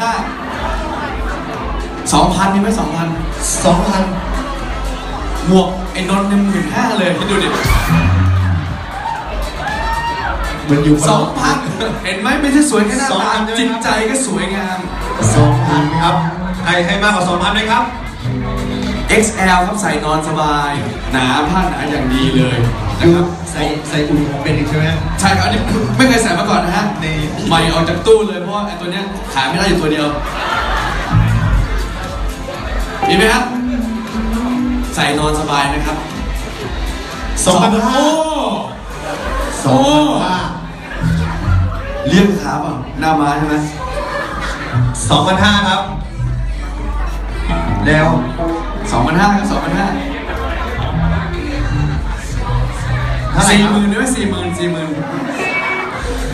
ห้าสองพันมีไหมสองพันสองพันหมวกไอ้นนท์หนึ่งหมื่นห้าเลยคิดดูดิมันอยู่สองพันเห็นไหมไม่ใช่สวยแค่หน้าตา2,000ใช่ไหมครับจิตใจก็สวยงามสองพันครับใครให้มากกว่าสองพันไหมครับ XL ครับใส่นอนสบาย หนาผ้าหนาอย่างดีเลยนะคือครับใส่ใส่อุ่นของเป็นอีกใช่ไหมใช่ครับอันนี้ไม่เคยใส่มาก่อนนะฮะนี่ใหม่ออกจากตู้เลยเพราะว่าไอ้ตัวเนี้ยขายไม่ได้อยู่ตัวเดียว มีไหมครับ ใส่นอนสบายนะครับสองพันห้าโอ้สองพันห้าเลี้ยงขาเปล่าหน้าม้าใช่ไหมสองพันห้าครับ แล้ว สองพันห้าครับสองพันห้าเท่าไหร่สี่ครับหมื่นได้ไหมสี่หมื่นสี่หมื่น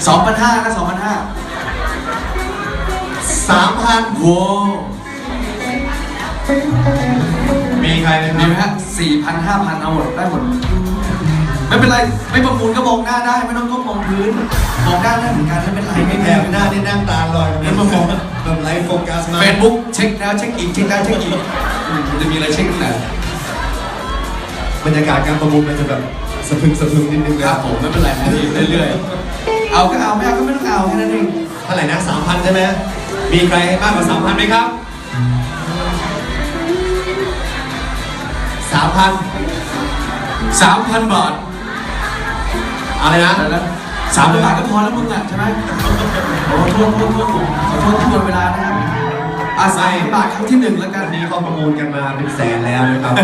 สองพันห้าครับสองพันห้าสามพันโว้มีใครไหมคมีรับไหมฮะสี่พันห้าพันเอาหมดได้หมด ไม่เป็นไร ไม่ประมูลก็มองหน้าได้ ไม่ต้องก้มมองพื้นมองหน้าได้เหมือนกันไม่เป็นไรไม่ไม่แถแพ้มหน้านี่นั่งตาลอยแล้วมามองแบบไลฟ์โฟกัสมากเฟซบุ๊กเช็คแล้วเช็คอีกเช็คแล้วเช็คอีกอื มมันจะมีอะไรเช็คที่ไหนบรรยากาศการประมูลมันจะแบบสะพรึงสะพรึงนิดนึงคนะรับผมไม่เป็นไรนะดีเรื่อยๆ เอาก็เอาไม่เอาก็ไม่ต้องเอาแค่นั้นเองเท่าไหร่นะสามพันใช่ไหมมีใครให้มากกว่าสามพันไหมครับสามพันสามพันบาทอะไรนะอะไรนะสามพันบาทก็พอแล้วมึงอะใช่ไหมโอ้โทษโทษโทษผมขอโทษที่หมดเวลานะครับ อาศัยบาทครั้งที่หนึ่งแล้วกันอันนี้เขาประมูลกันมาเป็นแสนแล้วนะครับ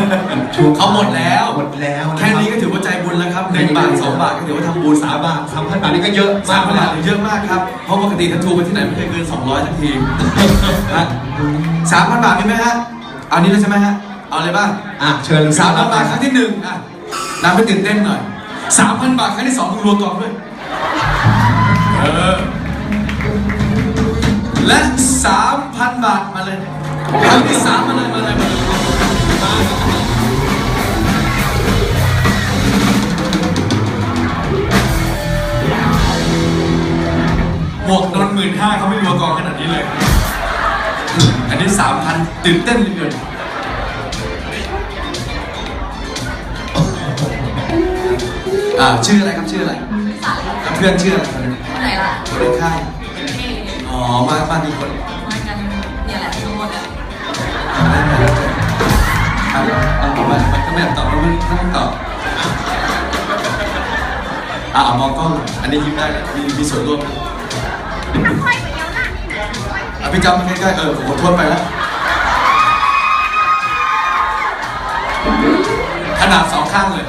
ช่วงเขาหมดแล้วหมดแล้วะรับแค่นี้ก็ถือว่าใจบุญแล้วครับหนึ่งบาทสองบาทก็ถือว่าทำบุญสามบาทสามพันบาทนี่ก็เยอะสามมากพันแล้บาวทเยอะมากครับเพราะปกติถ้าทูไปที่ไหนไม่เคยเกิน200ทันทีสามพันบาทมีไหมฮะเอานี้เลยใช่ไหมฮะเอาเลยบ้างอะเชิญสามพันบาทครั้งที่หนึ่งอะนำไปตื่นเต้นหน่อยสามพันบาทครั้งที่สองมึงรวมกองด้วยเออ และสามพันบาทมาเลยครั้งที่สามมาเลย มาเลยมาเลยหมวกนนหมื่นห้าเขาไม่รวมกองขนาดนี้เลย อันนี้สามพันตื่นเต้นเหลือเกินอ่า ชื่ออะไรครับ ชื่ออะไรแล้วเพื่อนชื่ออะไรคนไหนล่ะคนในค่ายเท่ อ๋อมาบ้านมีคนมากันเนี่ยแหละทั้งหมดอะเอาได้ไหมเอาเอาเอาไปมันก็ไม่อยากตอบไม่ต้องตอบอ่าเอามองกล้องอันนี้ยิ้มได้มีมีส่วนร่วมนะอะพี่จำมาใกล้ๆเออผมขอโทษไปแล้วขนาดสองข้างเลย